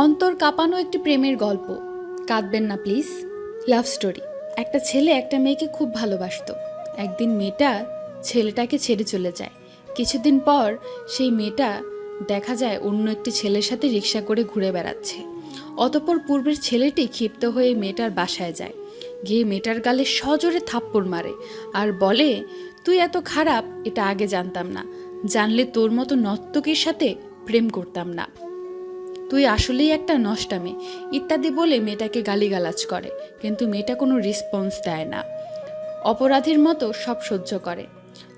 অন্তর কাঁপানো একটি প্রেমের গল্প। কাঁদবেন না, প্লিজ। Love story. একটা ছেলে একটা মেয়েকে খুব ভালোবাসতো। একদিন মেয়েটা ছেলেটাকে ছেড়ে চলে যায়। কিছুদিন পর সেই মেয়েটা দেখা যায় অন্য একটি ছেলের সাথে রিক্সা করে ঘুরে বেড়াচ্ছে। অতপর পূর্বের ছেলেটি ক্ষিপ্ত হয়ে মেয়েটার বাসায় যায়। গিয়ে মেয়েটার গালে সজোরে থাপ্পড় মারে আর বলে, তুই এত খারাপ, এটা আগে জানতাম না। জানলে তোর মতো নর্তকীর সাথে প্রেম করতাম না। তুই আসলেই একটা নষ্টামে। ইত্যাদি বলে মেয়েটাকে গালিগালাজ করে, কিন্তু মেয়েটা কোনো রেসপন্স দেয় না। অপরাধীর মতো সব সহ্য করে।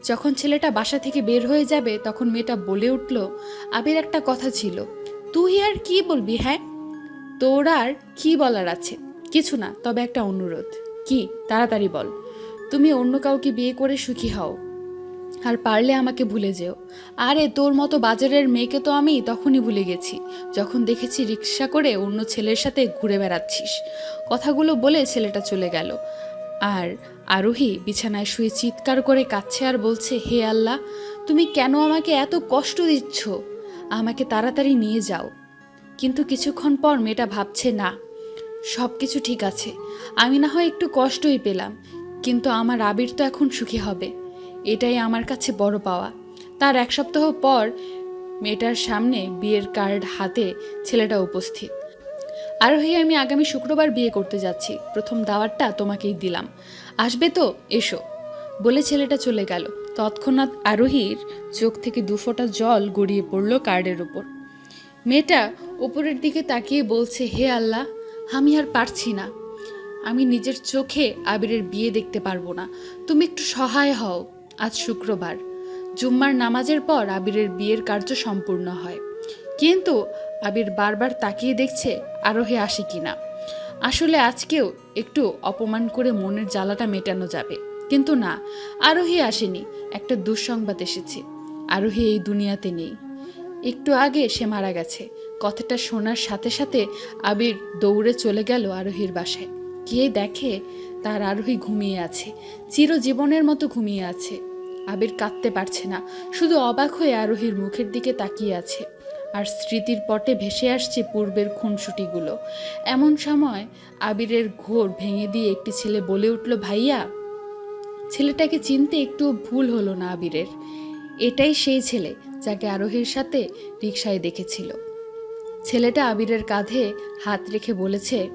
যখন ছেলেটা বাসা থেকে বের হয়ে যাবে, তখন মেয়েটা বলে উঠল, আবির একটা কথা ছিল। তুই আর কি বলবি হ্যাঁ? তোর আর কি বলার আছে? কিছু না, তবে একটা অনুরোধ। কি? তাড়াতাড়ি বল। তুমি অন্য কাউকে বিয়ে করে সুখী হও। আর পারলে আমাকে ভুলে যেও। আরে, তোর মতো বাজারের মেয়েকে তো আমি তখনই ভুলে গেছি, যখন দেখেছি রিক্সা করে অন্য ছেলের সাথে ঘুরে বেড়াচ্ছিস। কথাগুলো বলে ছেলেটা চলে গেল। আর আরোহী বিছানায় শুয়ে চিৎকার করে কাচ্ছে আর বলছে, হে আল্লাহ, তুমি কেন আমাকে এত কষ্ট দিচ্ছ? আমাকে তাড়াতাড়ি নিয়ে যাও। কিন্তু কিছুক্ষণ পর মেয়েটা ভাবছে, না সব কিছু ঠিক আছে। আমি না হয় একটু কষ্টই পেলাম, কিন্তু আমার আবির তো এখন সুখী হবে। এটাই আমার কাছে বড় পাওয়া। তার এক সপ্তাহ পর মেয়েটার সামনে বিয়ের কার্ড হাতে ছেলেটা উপস্থিত। আরোহী, আমি আগামী শুক্রবার বিয়ে করতে যাচ্ছি। প্রথম দাওয়াতটা তোমাকেই দিলাম। আসবে তো? এসো। বলে ছেলেটা চলে গেল। তৎক্ষণাৎ আরোহীর চোখ থেকে দুফোঁটা জল গড়িয়ে পড়ল কার্ডের ওপর মেয়েটা ওপরের দিকে তাকিয়ে বলছে, হে আল্লাহ, আমি আর পারছি না। আমি নিজের চোখে আবিরের বিয়ে দেখতে পারব না। তুমি একটু সহায় হও। আজ শুক্রবার। জুম্মার নামাজের পর আবিরের বিয়ের কার্য সম্পূর্ণ হয়। কিন্তু আবির বারবার তাকিয়ে দেখছে আরোহে আসে কিনা। আসলে আজকেও একটু অপমান করে মনের জ্বালাটা মেটানো যাবে। কিন্তু না, আরোহী আসেনি। একটা দুঃসংবাদ এসেছে। আরোহী এই দুনিয়াতে নেই। একটু আগে সে মারা গেছে। কথাটা শোনার সাথে সাথে আবির দৌড়ে চলে গেল আরোহীর বাসায়। গিয়ে দেখে তার আরোহী ঘুমিয়ে আছে। চিরজীবনের মতো ঘুমিয়ে আছে। আবির কাঁদতে পারছে না। শুধু অবাক হয়ে আরোহীর মুখের দিকে তাকিয়ে আছে। আর স্মৃতির পটে ভেসে আসছে পূর্বের খুনসুটিগুলো। এমন সময় আবিরের ঘোর ভেঙে দিয়ে একটি ছেলে বলে উঠল, ভাইয়া, ছেলেটাকে চিনতে একটু ভুল হলো না আবিরের। এটাই সেই ছেলে যাকে আরোহীর সাথে রিকশায় দেখেছিল। ছেলেটা আবিরের কাঁধে হাত রেখে বলেছে,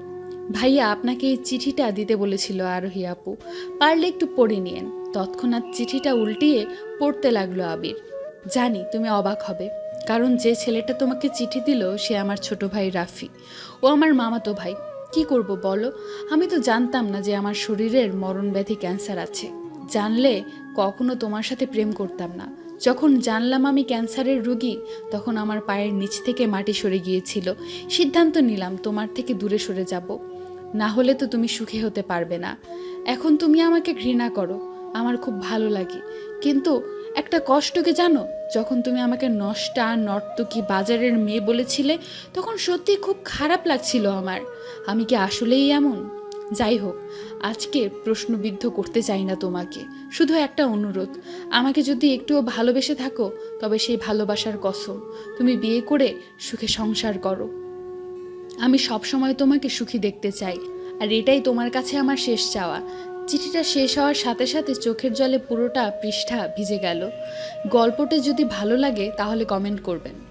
ভাইয়া, আপনাকে এই চিঠিটা দিতে বলেছিল আরোহী আপু। পারলে একটু পড়ে নিয়েন। তৎক্ষণাৎ চিঠিটা উল্টিয়ে পড়তে লাগল আবির। জানি তুমি অবাক হবে, কারণ যে ছেলেটা তোমাকে চিঠি দিল সে আমার ছোট ভাই রাফি। ও আমার মামাতো ভাই। কি করব বলো? আমি তো জানতাম না যে আমার শরীরের মরণ ব্যাধি ক্যান্সার আছে। জানলে কখনো তোমার সাথে প্রেম করতাম না। যখন জানলাম আমি ক্যান্সারের রুগী, তখন আমার পায়ের নিচ থেকে মাটি সরে গিয়েছিল। সিদ্ধান্ত নিলাম তোমার থেকে দূরে সরে যাব। না হলে তো তুমি সুখী হতে পারবে না। এখন তুমি আমাকে ঘৃণা করো। আমার খুব ভালো লাগে। কিন্তু একটা কষ্টকে জানো? যখন তুমি আমাকে নষ্টা, নর্তকী, বাজারের মেয়ে বলেছিলে, তখন সত্যি খুব খারাপ লাগছিল আমার। আমি কি আসলেই এমন? যাই হোক, আজকে প্রশ্নবিদ্ধ করতে চাই না তোমাকে। শুধু একটা অনুরোধ, আমাকে যদি একটুও ভালোবেসে থাকো, তবে সেই ভালোবাসার কসম। তুমি বিয়ে করে সুখে সংসার করো। আমি সবসময় তোমাকে সুখী দেখতে চাই, আর এটাই তোমার কাছে আমার শেষ চাওয়া। চিঠিটা শেষ হওয়ার সাথে সাথে চোখের জলে পুরোটা পৃষ্ঠা ভিজে গেল। গল্পটা যদি ভালো লাগে, তাহলে কমেন্ট করবেন।